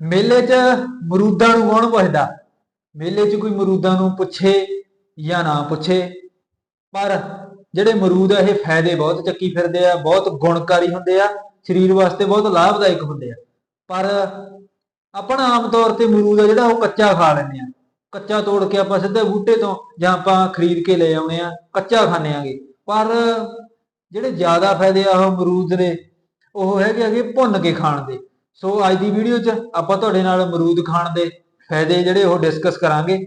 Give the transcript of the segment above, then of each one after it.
ਮੇਲੇ 'ਚ ਮਰੂਦਾਂ ਨੂੰ ਕੌਣ ਪੁੱਛਦਾ? ਮੇਲੇ 'ਚ ਕੋਈ ਮਰੂਦਾਂ ਨੂੰ ਪੁੱਛੇ ਜਾਂ ਨਾ ਪੁੱਛੇ? ਪਰ ਜਿਹੜੇ ਮਰੂਦ ਆ, ਇਹ ਫਾਇਦੇ ਬਹੁਤ ਚੱਕੀ ਫਿਰਦੇ ਆ, ਬਹੁਤ ਗੁਣਕਾਰੀ ਹੁੰਦੇ ਆ, ਸਰੀਰ ਵਾਸਤੇ ਬਹੁਤ ਲਾਭਦਾਇਕ ਹੁੰਦੇ ਆ। ਪਰ ਆਪਣਾ ਆਮ ਤੌਰ ਤੇ ਮਰੂਦ ਆ ਜਿਹੜਾ ਉਹ ਕੱਚਾ ਖਾ ਲੈਂਦੇ ਆ। ਕੱਚਾ ਤੋੜ ਕੇ ਆਪਾਂ ਸਿੱਧੇ ਬੂਟੇ ਤੋਂ ਜਾਂ ਆਪਾਂ ਖਰੀਦ ਕੇ ਲੈ ਆਉਨੇ ਆ, ਕੱਚਾ ਖਾਂਦੇ ਆਂਗੇ। ਪਰ ਜਿਹੜੇ ਜ਼ਿਆਦਾ ਫਾਇਦੇ ਆ ਉਹ ਅਮਰੂਦ ਦੇ, ਉਹ ਹੈਗੇ ਹੈਗੇ ਭੁੰਨ ਕੇ ਖਾਣ ਦੇ। ਸੋ ਅੱਜ ਦੀ ਵੀਡੀਓ 'ਚ ਆਪਾਂ ਤੁਹਾਡੇ ਨਾਲ ਅਮਰੂਦ ਖਾਣ ਦੇ ਫਾਇਦੇ ਜਿਹੜੇ ਉਹ ਡਿਸਕਸ ਕਰਾਂਗੇ।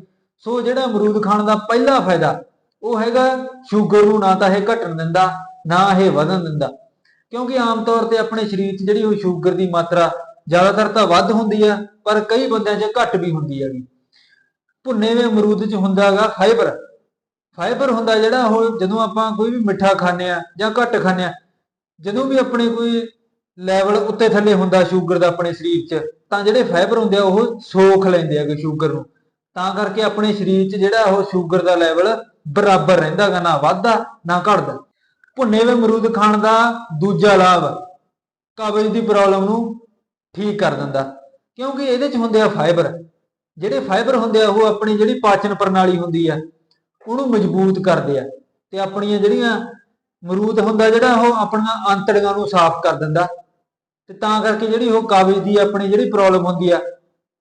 ਸੋ ਜਿਹੜਾ ਅਮਰੂਦ ਖਾਣ ਦਾ ਪਹਿਲਾ ਫਾਇਦਾ, ਉਹ ਹੈਗਾ ਸ਼ੂਗਰ ਨੂੰ ਨਾ ਤਾਂ ਇਹ ਘਟਣ ਦਿੰਦਾ, ਨਾ ਇਹ ਵਧਣ ਦਿੰਦਾ। ਕਿਉਂਕਿ ਆਮ ਤੌਰ ਤੇ ਆਪਣੇ ਸਰੀਰ 'ਚ ਜਿਹੜੀ ਉਹ ਸ਼ੂਗਰ ਦੀ ਮਾਤਰਾ ਜ਼ਿਆਦਾਤਰ ਤਾਂ ਵੱਧ ਹੁੰਦੀ ਆ, ਪਰ ਕਈ ਬੰਦਿਆਂ 'ਚ ਘੱਟ ਵੀ ਹੁੰਦੀ ਹੈਗੀ। ਭੁੰਨੇ ਹੋਏ ਅਮਰੂਦ 'ਚ ਹੁੰਦਾ ਹੈਗਾ ਫਾਈਬਰ ਫਾਈਬਰ ਹੁੰਦਾ ਜਿਹੜਾ ਉਹ ਜਦੋਂ ਆਪਾਂ ਕੋਈ ਵੀ ਮਿੱਠਾ ਖਾਂਦੇ ਆ ਜਾਂ ਘੱਟ ਖਾਂਦੇ ਆ, ਜਦੋਂ ਵੀ ਆਪਣੇ ਕੋਈ ਲੈਵਲ ਉੱਤੇ ਥੱਲੇ ਹੁੰਦਾ ਸ਼ੂਗਰ ਦਾ ਆਪਣੇ ਸਰੀਰ 'ਚ, ਤਾਂ ਜਿਹੜੇ ਫਾਈਬਰ ਹੁੰਦੇ ਆ ਉਹ ਸੋਖ ਲੈਂਦੇ ਆਗੇ ਸ਼ੂਗਰ ਨੂੰ। ਤਾਂ ਕਰਕੇ ਆਪਣੇ ਸਰੀਰ 'ਚ ਜਿਹੜਾ ਉਹ ਸ਼ੂਗਰ ਦਾ ਲੈਵਲ ਬਰਾਬਰ ਰਹਿੰਦਾ ਗਾ ਨਾ ਵੱਧਦਾ, ਨਾ ਘਟਦਾ। ਭੁੰਨੇ ਹੋਏ ਅਮਰੂਦ ਖਾਣ ਦਾ ਦੂਜਾ ਲਾਭ ਕਬਜ਼ ਦੀ ਪ੍ਰੋਬਲਮ ਨੂੰ ਠੀਕ ਕਰ ਦਿੰਦਾ। ਕਿਉਂਕਿ ਇਹਦੇ 'ਚ ਹੁੰਦੇ ਆ ਫਾਈਬਰ ਜਿਹੜੇ ਫਾਈਬਰ ਹੁੰਦੇ ਆ, ਉਹ ਆਪਣੀ ਜਿਹੜੀ ਪਾਚਨ ਪ੍ਰਣਾਲੀ ਹੁੰਦੀ ਆ, ਉਹਨੂੰ ਮਜ਼ਬੂਤ ਕਰਦੇ ਆ। ਤੇ ਆਪਣੀਆਂ ਜਿਹੜੀਆਂ ਮਰੂਦ ਹੁੰਦਾ, ਜਿਹੜਾ ਉਹ ਆਪਣੀਆਂ ਅੰਤੜੀਆਂ ਨੂੰ ਸਾਫ਼ ਕਰ ਦਿੰਦਾ। ਤੇ ਤਾਂ ਕਰਕੇ ਜਿਹੜੀ ਉਹ ਕਾਬਜ਼ ਦੀ ਆਪਣੀ ਜਿਹੜੀ ਪ੍ਰੋਬਲਮ ਹੁੰਦੀ ਆ,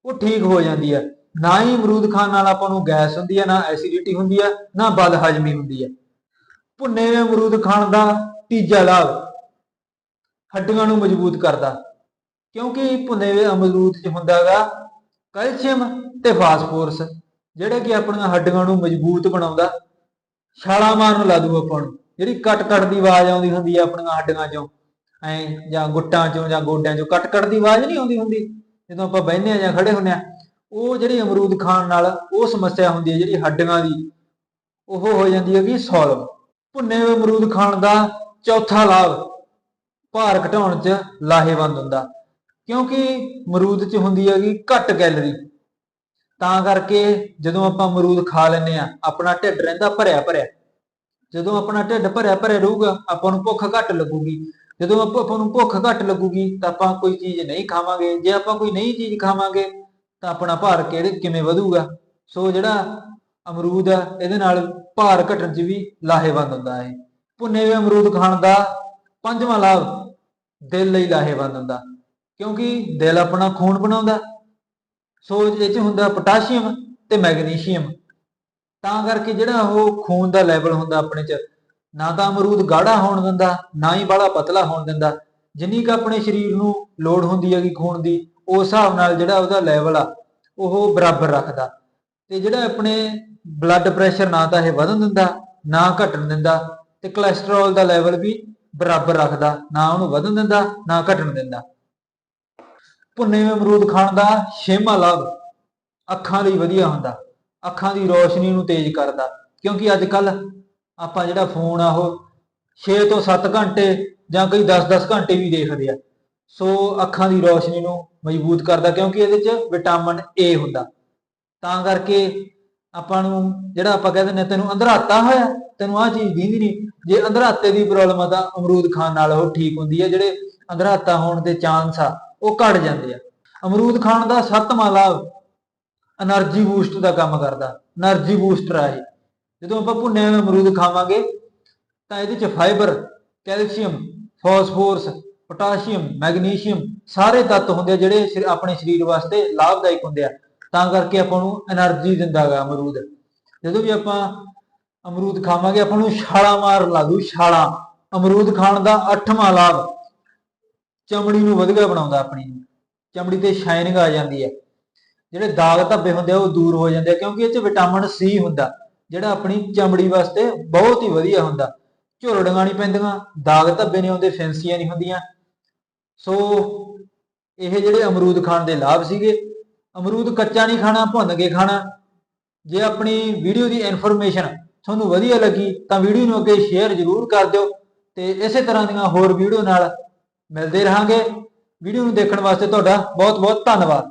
ਉਹ ਠੀਕ ਹੋ ਜਾਂਦੀ ਆ। ਨਾ ਹੀ ਅਮਰੂਦ ਖਾਣ ਨਾਲ ਆਪਾਂ ਨੂੰ ਗੈਸ ਹੁੰਦੀ ਆ, ਨਾ ਐਸਿਡਿਟੀ ਹੁੰਦੀ ਆ, ਨਾ ਬਦ ਹਜਮੀ ਹੁੰਦੀ ਆ। ਭੁੰਨੇ ਹੋਏ ਅਮਰੂਦ ਖਾਣ ਦਾ ਤੀਜਾ ਲਾਭ ਹੱਡੀਆਂ ਨੂੰ ਮਜ਼ਬੂਤ ਕਰਦਾ। ਕਿਉਂਕਿ ਭੁੰਨੇ ਹੋਏ ਅਮਰੂਦ 'ਚ ਹੁੰਦਾਗਾ ਕੈਲਸ਼ੀਅਮ ਤੇ ਫਾਸਫੋਰਸ, ਜਿਹੜੇ ਕਿ ਆਪਣੀਆਂ ਹੱਡੀਆਂ ਨੂੰ ਮਜ਼ਬੂਤ ਬਣਾਉਂਦਾ। ਛਾਲਾ ਮਾਰਨ ਲਾ ਦੂ ਆਪਾਂ ਨੂੰ। ਜਿਹੜੀ ਕੱਟ ਕੱਟ ਦੀ ਆਵਾਜ਼ ਆਉਂਦੀ ਹੁੰਦੀ ਆ ਆਪਣੀਆਂ ਹੱਡੀਆਂ 'ਚੋਂ। ਐ ਜਾਂ ਗੁੱਟਾਂ 'ਚੋਂ ਜਾਂ ਗੋਡਿਆਂ 'ਚੋਂ ਕੱਟ ਕੱਟ ਦੀ ਆਵਾਜ਼ ਨਹੀਂ ਆਉਂਦੀ ਹੁੰਦੀ? ਜਦੋਂ ਆਪਾਂ ਬਹਿੰਦੇ ਆ ਜਾਂ ਖੜੇ ਹੁੰਦੇ ਆ ਉਹ ਜਿਹੜੀ ਅਮਰੂਦ ਖਾਣ ਨਾਲ ਉਹ ਸਮੱਸਿਆ ਹੁੰਦੀ ਹੈ, ਜਿਹੜੀ ਹੱਡੀਆਂ ਦੀ, ਉਹ ਹੋ ਜਾਂਦੀ ਹੈਗੀ ਸੋਲਵ। ਭੁੰਨੇ ਹੋਏ ਅਮਰੂਦ ਖਾਣ ਦਾ ਚੌਥਾ ਲਾਭ ਭਾਰ ਘਟਾਉਣ 'ਚ ਲਾਹੇਵੰਦ ਹੁੰਦਾ। ਕਿਉਂਕਿ ਅਮਰੂਦ 'ਚ ਹੁੰਦੀ ਹੈਗੀ ਘੱਟ ਕੈਲਰੀ। ਤਾਂ ਕਰਕੇ ਜਦੋਂ ਆਪਾਂ ਅਮਰੂਦ ਖਾ ਲੈਂਦੇ ਆ ਆਪਣਾ ਢਿੱਡ ਰਹਿੰਦਾ ਭਰਿਆ ਭਰਿਆ ਜਦੋਂ ਆਪਣਾ ਢਿੱਡ ਭਰਿਆ ਭਰਿਆ ਰਹੂਗਾ, ਆਪਾਂ ਨੂੰ ਭੁੱਖ ਘੱਟ ਲੱਗੂਗੀ। ਜਦੋਂ ਆਪਾਂ ਆਪਾਂ ਨੂੰ ਭੁੱਖ ਘੱਟ ਲੱਗੂਗੀ, ਤਾਂ ਆਪਾਂ ਕੋਈ ਚੀਜ਼ ਨਹੀਂ ਖਾਵਾਂਗੇ। ਜੇ ਆਪਾਂ ਕੋਈ ਨਹੀਂ ਚੀਜ਼ ਖਾਵਾਂਗੇ, ਤਾਂ ਆਪਣਾ ਭਾਰ ਕਿਹੜੇ ਕਿਵੇਂ ਵਧੂਗਾ? ਸੋ ਜਿਹੜਾ ਅਮਰੂਦ ਆ, ਇਹਦੇ ਨਾਲ ਭਾਰ ਘਟਣ 'ਚ ਵੀ ਲਾਹੇਵੰਦ ਹੁੰਦਾ ਹੈ ਭੁੰਨੇ ਹੋਏ ਅਮਰੂਦ ਖਾਣ ਦਾ ਪੰਜਵਾਂ ਲਾਭ ਦਿਲ ਲਈ ਲਾਹੇਵੰਦ ਹੁੰਦਾ। ਕਿਉਂਕਿ ਦਿਲ ਆਪਣਾ ਖੂਨ ਬਣਾਉਂਦਾ। ਸੋ ਇਹ 'ਚ ਹੁੰਦਾ ਪੋਟਾਸ਼ੀਅਮ ਤੇ ਮੈਗਨੀਸ਼ੀਅਮ। ਤਾਂ ਕਰਕੇ ਜਿਹੜਾ ਉਹ ਖੂਨ ਦਾ ਲੈਵਲ ਹੁੰਦਾ ਆਪਣੇ 'ਚ ਨਾ ਤਾਂ ਅਮਰੂਦ ਗਾੜਾ ਹੋਣ ਦਿੰਦਾ, ਨਾ ਹੀ ਬਾਹਲਾ ਪਤਲਾ ਹੋਣ ਦਿੰਦਾ। ਜਿੰਨੀ ਕ ਆਪਣੇ ਸਰੀਰ ਨੂੰ ਲੋੜ ਹੁੰਦੀ ਹੈਗੀ ਖੂਨ ਦੀ, ਉਸ ਹਿਸਾਬ ਨਾਲ ਜਿਹੜਾ ਉਹਦਾ ਲੈਵਲ ਆ, ਉਹ ਬਰਾਬਰ ਰੱਖਦਾ। ਤੇ ਜਿਹੜਾ ਆਪਣੇ ਬਲੱਡ ਪ੍ਰੈਸ਼ਰ ਨਾ ਤਾਂ ਇਹ ਵਧਣ ਦਿੰਦਾ, ਨਾ ਘਟਣ ਦਿੰਦਾ, ਤੇ ਕੋਲੇਸਟ੍ਰੋਲ ਦਾ ਲੈਵਲ ਵੀ ਬਰਾਬਰ ਰੱਖਦਾ, ਨਾ ਉਹਨੂੰ ਵਧਣ ਦਿੰਦਾ, ਨਾ ਘਟਣ ਦਿੰਦਾ। ਭੁੰਨੇ ਹੋਏ ਅਮਰੂਦ ਖਾਣ ਦਾ ਛੇਵਾਂ ਲਾਭ ਅੱਖਾਂ ਲਈ ਵਧੀਆ ਹੁੰਦਾ। ਅੱਖਾਂ ਦੀ ਰੋਸ਼ਨੀ ਨੂੰ ਤੇਜ਼ ਕਰਦਾ, ਕਿਉਂਕਿ ਅੱਜ ਕੱਲ ਆਪਾਂ ਜਿਹੜਾ ਫੋਨ ਆ ਉਹ 6 ਤੋਂ 7 ਘੰਟੇ ਜਾਂ ਕਈ 10-10 ਘੰਟੇ ਵੀ ਦੇਖਦੇ ਆ। ਸੋ ਅੱਖਾਂ ਦੀ ਰੋਸ਼ਨੀ ਨੂੰ ਮਜ਼ਬੂਤ ਕਰਦਾ ਕਿਉਂਕਿ ਇਹਦੇ 'ਚ ਵਿਟਾਮਿਨ A ਹੁੰਦਾ। ਤਾਂ ਕਰਕੇ ਆਪਾਂ ਨੂੰ ਜਿਹੜਾ ਆਪਾਂ ਕਹਿੰਦੇ ਨੇ ਤੈਨੂੰ ਅੰਧਰਾਤਾ ਹੋਇਆ, ਤੈਨੂੰ ਆਹ ਚੀਜ਼ ਦੀਂਦੀ ਨਹੀਂ ਜੇ ਅੰਧਰਾਤੇ ਦੀ ਪ੍ਰੋਬਲਮ ਆ ਤਾਂ ਅਮਰੂਦ ਖਾਣ ਨਾਲ ਉਹ ਠੀਕ ਹੁੰਦੀ ਹੈ ਜਿਹੜੇ ਅੰਧਰਾਤਾ ਹੋਣ ਦੇ ਚਾਂਸ ਆ, ਉਹ ਘਟ ਜਾਂਦੇ ਆ। ਅਮਰੂਦ ਖਾਣ ਦਾ ਸੱਤਵਾਂ ਲਾਭ એનર્ਜੀ ਬੂਸਟ ਦਾ ਕੰਮ ਕਰਦਾ। એનર્ਜੀ ਬੂਸਟਰ ਆ ਇਹ। ਜਦੋਂ ਆਪਾਂ ਭੁੰਨਿਆ ਹੋਇਆ ਅਮਰੂਦ ਖਾਵਾਂਗੇ, ਤਾਂ ਇਹਦੇ ਚ fibre calcium phosphorus potassium magnesium ਸਾਰੇ ਤੱਤ ਹੁੰਦੇ ਆ ਜਿਹੜੇ ਆਪਣੇ ਸਰੀਰ ਵਾਸਤੇ ਲਾਭਦਾਇਕ ਹੁੰਦੇ ਆ। ਤਾਂ ਕਰਕੇ ਆਪਾਂ ਨੂੰ એનર્ਜੀ ਦਿੰਦਾਗਾ ਅਮਰੂਦ। ਜਦੋਂ ਵੀ ਆਪਾਂ ਅਮਰੂਦ ਖਾਵਾਂਗੇ, ਆਪਾਂ ਨੂੰ ਛਾਲਾ ਮਾਰ ਲਾ ਦੂ ਛਾਲਾ। ਅਮਰੂਦ ਖਾਣ ਦਾ ਅੱਠਵਾਂ ਲਾਭ ਚਮੜੀ ਨੂੰ ਵਧੀਆ ਬਣਾਉਂਦਾ ਆਪਣੀ। ਚਮੜੀ ਤੇ ਸ਼ਾਈਨਿੰਗ ਆ ਜਾਂਦੀ ਹੈ ਜਿਹੜੇ ਦਾਗ ਧੱਬੇ ਹੁੰਦੇ ਆ, ਉਹ ਦੂਰ ਹੋ ਜਾਂਦੇ ਆ, ਕਿਉਂਕਿ ਇਹ 'ਚ ਵਿਟਾਮਿਨ ਸੀ ਹੁੰਦਾ। ਜਿਹੜਾ ਆਪਣੀ ਚਮੜੀ ਵਾਸਤੇ ਬਹੁਤ ਹੀ ਵਧੀਆ ਹੁੰਦਾ। ਝੁਰੜੀਆਂ ਨਹੀਂ ਪੈਂਦੀਆਂ, ਦਾਗ ਧੱਬੇ ਨਹੀਂ ਆਉਂਦੇ ਫੈਂਸੀਆਂ ਨਹੀਂ ਹੁੰਦੀਆਂ। ਸੋ ਇਹ ਜਿਹੜੇ ਅਮਰੂਦ ਖਾਣ ਦੇ ਲਾਭ ਸੀਗੇ। ਅਮਰੂਦ ਕੱਚਾ ਨਹੀਂ ਖਾਣਾ, ਭੁੰਨ ਕੇ ਖਾਣਾ। ਜੇ ਆਪਣੀ ਵੀਡੀਓ ਦੀ ਇਨਫੋਰਮੇਸ਼ਨ ਤੁਹਾਨੂੰ ਵਧੀਆ ਲੱਗੀ, ਤਾਂ ਵੀਡੀਓ ਨੂੰ ਅੱਗੇ ਸ਼ੇਅਰ ਜ਼ਰੂਰ ਕਰ ਦਿਓ ਤੇ ਇਸੇ ਤਰ੍ਹਾਂ ਦੀਆਂ ਹੋਰ ਵੀਡੀਓ ਨਾਲ ਮਿਲਦੇ ਰਹਾਂਗੇ। ਵੀਡੀਓ ਨੂੰ ਦੇਖਣ ਵਾਸਤੇ ਤੁਹਾਡਾ ਬਹੁਤ ਬਹੁਤ ਧੰਨਵਾਦ।